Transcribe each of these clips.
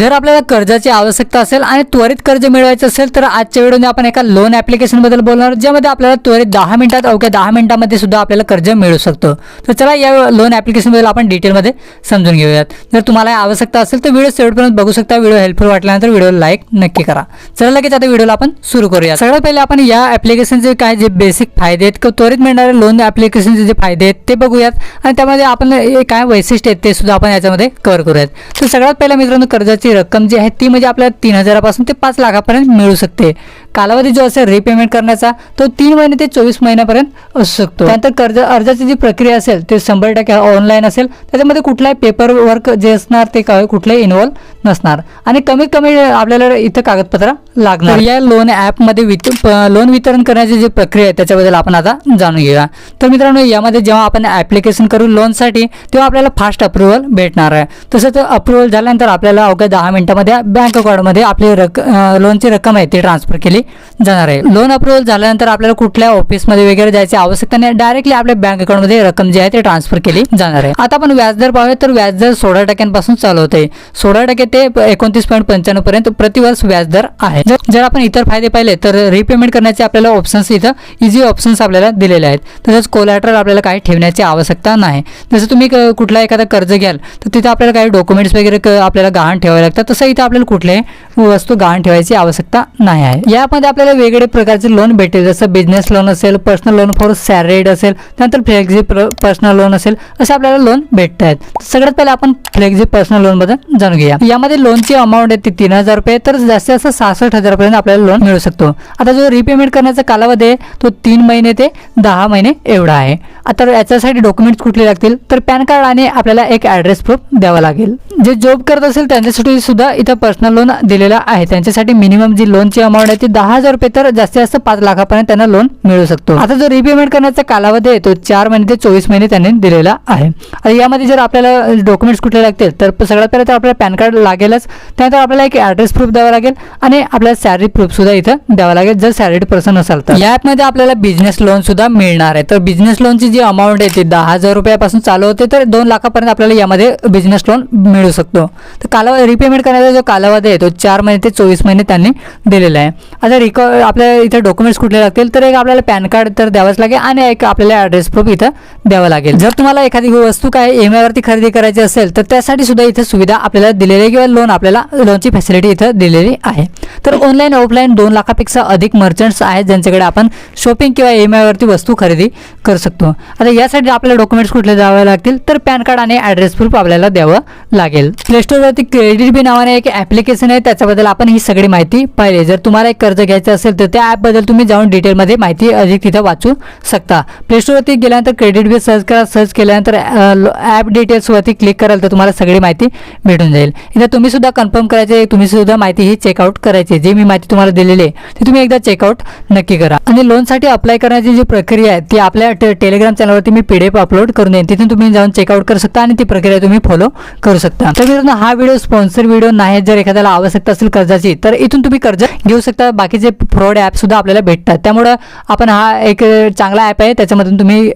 जर आपल्याला कर्जाची आवश्यकता असेल आणि त्वरित कर्ज मिळवायचं असेल तर आजच्या व्हिडिओने आपण एका लोन ॲप्लिकेशनबद्दल बोलणार ज्यामध्ये आपल्याला त्वरित दहा मिनिटात अवघ्या दहा मिनटामध्ये सुद्धा आपल्याला कर्ज मिळू शकतो. तर चला या लोन ॲप्लिकेशनबद्दल आपण डिटेलमध्ये समजून घेऊयात. जर तुम्हाला आवश्यकता असेल तर व्हिडिओ शेवटपर्यंत बघू शकता. व्हिडिओ हेल्पफुल वाटल्यानंतर व्हिडिओ लाईक नक्की करा. चला लगेच आता व्हिडिओला आपण सुरू करूया सगळ्यात पहिले आपण या ॲप्लिकेशनचे काय जे बेसिक फायदे आहेत किंवा त्वरित मिळणारे लोन ॲप्लिकेशनचे जे फायदे आहेत ते बघूयात. आणि त्यामध्ये आपण काय वैशिष्ट्य आहेत ते सुद्धा आपण याच्यामध्ये कव्हर करूयात. तर सगळ्यात पहिला मित्रांनो कर्जाची रक्कम जी आहे ती म्हणजे आपल्याला तीन हजारापासून ते पाच लाखापर्यंत मिळू शकते. कालावधी जो असेल रिपेमेंट करण्याचा तो तीन महिने ते चोवीस महिन्यापर्यंत असू शकतो. त्यानंतर कर्ज अर्जाची जी प्रक्रिया असेल ते शंभर टक्के ऑनलाईन असेल. त्याच्यामध्ये कुठलाही पेपर वर्क जे असणार ते काय कुठलंही इन्व्हॉल्व नसणार. आणि कमीत कमी आपल्याला इथं कागदपत्र लागणार. या लोन ॲपमध्ये वित लोन वितरण करण्याची जी प्रक्रिया आहे त्याच्याबद्दल आपण आता जाणून घेऊया. तर मित्रांनो यामध्ये जेव्हा आपण ॲप्लिकेशन करू लोनसाठी तेव्हा आपल्याला फास्ट अप्रुव्हल भेटणार आहे. तसंच अप्रुव्हल झाल्यानंतर आपल्याला अवघ्या दहा मिनिटामध्ये बँक अकाउंटमध्ये आपली रक लोनची रक्कम आहे ती ट्रान्सफर केली. जाणार आहे. लोन अप्रुव्हल झाल्यानंतर आपल्याला कुठल्या ऑफिसमध्ये वगैरे जायची आवश्यकता नाही. डायरेक्टली आपल्या बँक अकाउंटमध्ये रक्कम जी आहे ते ट्रान्सफर केली जाणार आहे. आता आपण व्याजदर पाहूया तर व्याजदर सोळा टक्क्यांपासून चालू होते सोळा टक्के ते एकोणतीस पॉईंट पंच्याण्णव पर्यंत प्रतिवर्ष व्याजदर आहे. जर आपण इतर फायदे पाहिले तर रिपेमेंट करण्याचे आपल्याला ऑप्शन्स इथं इझी ऑप्शन्स आपल्याला दिलेले आहेत. तसंच कोलॅटरल आपल्याला काही ठेवण्याची आवश्यकता नाही. जसं तुम्ही कुठला एखादा कर्ज घ्याल तर तिथे आपल्याला काही डॉक्युमेंट्स वगैरे आपल्याला गहाण ठेवावे लागतात. तसं इथं आपल्याला कुठल्याही वस्तू गहाण ठेवायची आवश्यकता नाही आहे. या यामध्ये आपल्याला वेगळे प्रकारचे लोन भेटेल जसं बिझनेस लोन असेल पर्सनल लोन फॉर सॅलरीड असेल त्यानंतर फ्लेक्झी पर्सनल लोन असेल असे आपल्याला लोन भेटत आहेत. सगळ्यात पहिले आपण फ्लेक्झी पर्सनल लोनबद्दल जाणून घेऊया. यामध्ये लोनची अमाऊंट आहे ती तीन हजार रुपये तर जास्तीत जास्त सहासष्ट हजारपर्यंत आपल्याला लोन मिळू शकतो. आता जो रिपेमेंट करण्याचा कालावधी आहे तो तीन महिने ते दहा महिने एवढा आहे. आता याच्यासाठी डॉक्युमेंट्स कुठले लागतील? तर पॅन कार्ड आणि आपल्याला एक ॲड्रेस प्रूफ द्यावा लागेल. जे जॉब करत असेल त्यांच्यासाठी सुद्धा इथं पर्सनल लोन दिलेलं आहे. त्यांच्यासाठी मिनिमम जी लोनची अमाऊंट आहे ती दहा हजार रुपये तर जास्तीत जास्त पाच लाखापर्यंत त्यांना लोन मिळू शकतो. आता जो रिपेमेंट करण्याचा कालावधी आहे तो चार महिने ते चोवीस महिने त्यांनी दिलेला आहे. आता यामध्ये जर आपल्याला डॉक्युमेंट्स कुठले लागतील तर सगळ्यात पहिलं तर आपल्याला पॅन कार्ड लागेलच. त्यानंतर आपल्याला एक ॲड्रेस प्रूफ द्यावा लागेल आणि आपल्याला सॅलरी प्रूफ सुद्धा इथं द्यावा लागेल जर सॅलरीड पर्सन असाल तर. या ॲपमध्ये आपल्याला बिझनेस लोन सुद्धा मिळणार आहे. तर बिझनेस लोनची जी अमाऊंट आहे ती दहा हजार रुपयापासून चालू होते तर दोन लाखापर्यंत आपल्याला यामध्ये बिझनेस लोन मिळू शकतो. तर कालावधी रिपेमेंट करण्याचा जो कालावधी आहे तो चार महिने ते चोवीस महिने त्यांनी दिलेला आहे. आता रिकॉ आपल्या इथे डॉक्युमेंट्स कुठले लागतील तर एक आपल्याला पॅन कार्ड तर द्यावंच लागेल आणि एक आपल्याला ॲड्रेस प्रूफ इथं द्यावं लागेल. जर तुम्हाला एखादी वस्तू काय एम वरती खरेदी करायची असेल तर त्यासाठी सुद्धा इथे सुविधा आपल्याला दिलेली आहे किंवा लोन आपल्याला लोनची फॅसिलिटी इथं दिलेली आहे. तर ऑनलाईन ऑफलाईन दोन लाखापेक्षा अधिक मर्चंट्स आहेत ज्यांच्याकडे आपण शॉपिंग किंवा एम वरती वस्तू खरेदी करू शकतो. आता यासाठी आपल्याला डॉक्युमेंट्स कुठले द्यावे लागतील तर पॅन कार्ड आणि ॲड्रेस प्रूफ आपल्याला द्यावं लागेल. प्ले स्टोरवरती क्रेडिट बी नावाने एक ॲप्लिकेशन आहे त्याच्याबद्दल आपण ही सगळी माहिती पाहिली. जर तुम्हाला एक कर्ज घ्यायचं असेल तर त्या ॲपबद्दल तुम्ही जाऊन डिटेलमध्ये माहिती अधिक तिथं वाचू शकता. प्लेस्टोरवरती गेल्यानंतर क्रेडिट बिल सर्च करा. सर्च केल्यानंतर ॲप डिटेल्सवरती क्लिक कराल तर तुम्हाला सगळी माहिती भेटून जाईल. इथं तुम्ही सुद्धा कन्फर्म करायचे तुम्ही सुद्धा माहिती ही चेकआउट करायची. जी मी माहिती तुम्हाला दिलेली आहे ती तुम्ही एकदा चेकआउट नक्की करा. आणि लोनसाठी अप्लाय करण्याची जी प्रक्रिया आहे ती आपल्या टे- टेलिग्राम चॅनलवरती मी पीडीएफ अपलोड करून देईन. तिथून तुम्ही जाऊन चेकआउट करू शकता आणि ती प्रक्रिया तुम्ही फॉलो करू शकता. तर मित्रांनो हा व्हिडिओ स्पॉन्सर व्हिडिओ नाही. जर एखाद्याला आवश्यकता असेल कर्जाची तर इथून तुम्ही कर्ज घेऊ शकता. बाकी बाकीचे फ्रॉड ॲप सुद्धा आपल्याला भेटतात. त्यामुळं आपण हा एक चांगला ॲप आहे त्याच्यामधून तुम्ही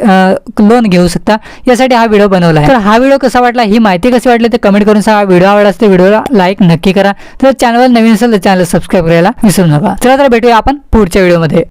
लोन घेऊ शकता. यासाठी हा व्हिडिओ बनवला आहे. तर हा व्हिडिओ कसा वाटला ही माहिती कशी वाटली ते कमेंट करून सांगा. व्हिडिओ आवडला असते व्हिडिओला लाईक नक्की करा. तर चॅनल नवीन असेल तर चॅनल सबस्क्राईब करायला विसरू नका. चला तर भेटूया आपण पुढच्या व्हिडिओमध्ये